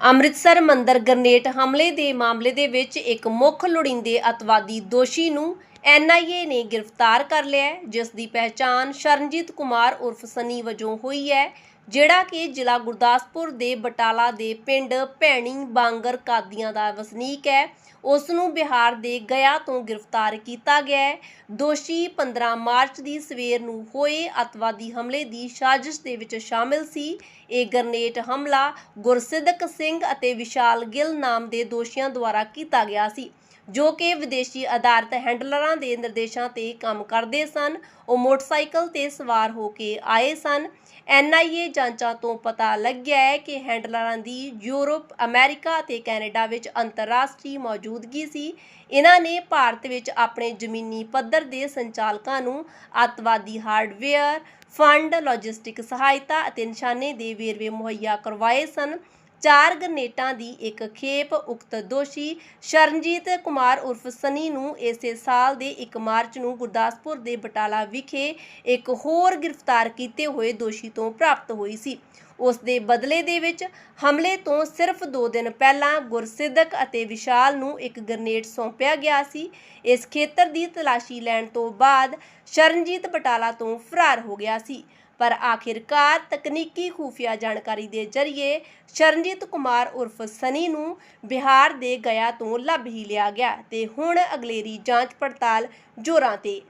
ਅੰਮ੍ਰਿਤਸਰ ਮੰਦਰ ਗ੍ਰਨੇਡ ਹਮਲੇ ਦੇ ਮਾਮਲੇ ਦੇ ਵਿੱਚ ਇੱਕ ਮੁੱਖ ਲੋੜੀਂਦੇ ਅਤਵਾਦੀ ਦੋਸ਼ੀ ਨੂੰ ਐਨਆਈਏ ਨੇ ਗ੍ਰਿਫਤਾਰ ਕਰ ਲਿਆ ਹੈ, ਜਿਸ ਦੀ ਪਹਿਚਾਣ ਸ਼ਰਨਜੀਤ ਕੁਮਾਰ ਉਰਫ ਸਨੀ ਵਜੋਂ ਹੋਈ ਹੈ। ਜਿਹੜਾ ਕਿ ਜ਼ਿਲ੍ਹਾ ਗੁਰਦਾਸਪੁਰ ਦੇ ਬਟਾਲਾ ਦੇ ਪਿੰਡ ਭੈਣੀ ਬਾਂਗਰ ਕਾਦੀਆਂ ਦਾ ਵਸਨੀਕ ਹੈ। ਉਸ ਨੂੰ ਬਿਹਾਰ ਦੇ ਗਿਆ ਤੋਂ ਗ੍ਰਿਫਤਾਰ ਕੀਤਾ ਗਿਆ ਹੈ। ਦੋਸ਼ੀ 15 ਮਾਰਚ ਦੀ ਸਵੇਰ ਨੂੰ ਹੋਏ ਅਤਵਾਦੀ ਹਮਲੇ ਦੀ ਸਾਜ਼ਿਸ਼ ਦੇ ਵਿੱਚ ਸ਼ਾਮਿਲ ਸੀ। ਇਹ ਗਰਨੇਟ ਹਮਲਾ ਗੁਰਸਿੱਧਕ ਸਿੰਘ ਅਤੇ ਵਿਸ਼ਾਲ ਗਿੱਲ ਨਾਮ ਦੇ ਦੋਸ਼ੀਆਂ ਦੁਆਰਾ ਕੀਤਾ ਗਿਆ ਸੀ, ਜੋ ਕਿ ਵਿਦੇਸ਼ੀ ਆਧਾਰਿਤ ਹੈਂਡਲਰਾਂ ਦੇ ਨਿਰਦੇਸ਼ਾਂ ਤੇ ਕੰਮ ਕਰਦੇ ਸਨ। ਉਹ ਮੋਟਰਸਾਈਕਲ ਤੇ ਸਵਾਰ ਹੋ ਕੇ ਆਏ ਸਨ। ਐਨਆਈਏ ਜਾਂਚਾਂ ਤੋਂ ਪਤਾ ਲੱਗਿਆ ਹੈ ਕਿ ਹੈਂਡਲਰਾਂ ਦੀ ਯੂਰਪ, ਅਮਰੀਕਾ ਅਤੇ ਕੈਨੇਡਾ ਵਿੱਚ ਅੰਤਰਰਾਸ਼ਟਰੀ ਮੌਜੂਦਗੀ ਸੀ। ਇਹਨਾਂ ਨੇ ਭਾਰਤ ਵਿੱਚ ਆਪਣੇ ਜ਼ਮੀਨੀ ਪੱਧਰ ਦੇ ਸੰਚਾਲਕਾਂ ਨੂੰ ਅੱਤਵਾਦੀ ਹਾਰਡਵੇਅਰ, ਫੰਡ, ਲੌਜਿਸਟਿਕ ਸਹਾਇਤਾ ਅਤੇ ਨਿਸ਼ਾਨੇ ਦੇ ਵੇਰਵੇ ਮੁਹੱਈਆ ਕਰਵਾਏ ਸਨ। ਚਾਰ ਗਰਨੇਟਾਂ ਦੀ ਇੱਕ ਖੇਪ ਉਕਤ ਦੋਸ਼ੀ ਸ਼ਰਨਜੀਤ ਕੁਮਾਰ ਉਰਫ ਸਨੀ ਨੂੰ ਇਸੇ ਸਾਲ ਦੇ 1 ਮਾਰਚ ਨੂੰ ਗੁਰਦਾਸਪੁਰ ਦੇ ਬਟਾਲਾ ਵਿਖੇ ਇੱਕ ਹੋਰ ਗ੍ਰਿਫਤਾਰ ਕੀਤੇ ਹੋਏ ਦੋਸ਼ੀ ਤੋਂ ਪ੍ਰਾਪਤ ਹੋਈ ਸੀ। ਉਸ ਦੇ ਬਦਲੇ ਦੇ ਵਿੱਚ ਹਮਲੇ ਤੋਂ ਸਿਰਫ 2 ਦਿਨ ਪਹਿਲਾਂ ਗੁਰਸਿੱਧਕ ਅਤੇ ਵਿਸ਼ਾਲ ਨੂੰ ਇੱਕ ਗ੍ਰਨੇਡ ਸੌਂਪਿਆ ਗਿਆ ਸੀ। ਇਸ ਖੇਤਰ ਦੀ ਤਲਾਸ਼ੀ ਲੈਣ ਤੋਂ ਬਾਅਦ ਸ਼ਰਨਜੀਤ ਬਟਾਲਾ ਤੋਂ ਫਰਾਰ ਹੋ ਗਿਆ ਸੀ। ਪਰ ਆਖਿਰਕਾਰ ਤਕਨੀਕੀ ਖੂਫੀਆ ਜਾਣਕਾਰੀ ਦੇ ਜ਼ਰੀਏ ਸ਼ਰਨਜੀਤ ਕੁਮਾਰ ਉਰਫ ਸਨੀ ਨੂੰ ਬਿਹਾਰ ਦੇ ਗਿਆ ਤੋਂ ਲੱਭ ਹੀ ਲਿਆ ਗਿਆ ਤੇ ਹੁਣ ਅਗਲੇਰੀ ਜਾਂਚ ਪੜਤਾਲ ਜ਼ੋਰਾਂ ਤੇ।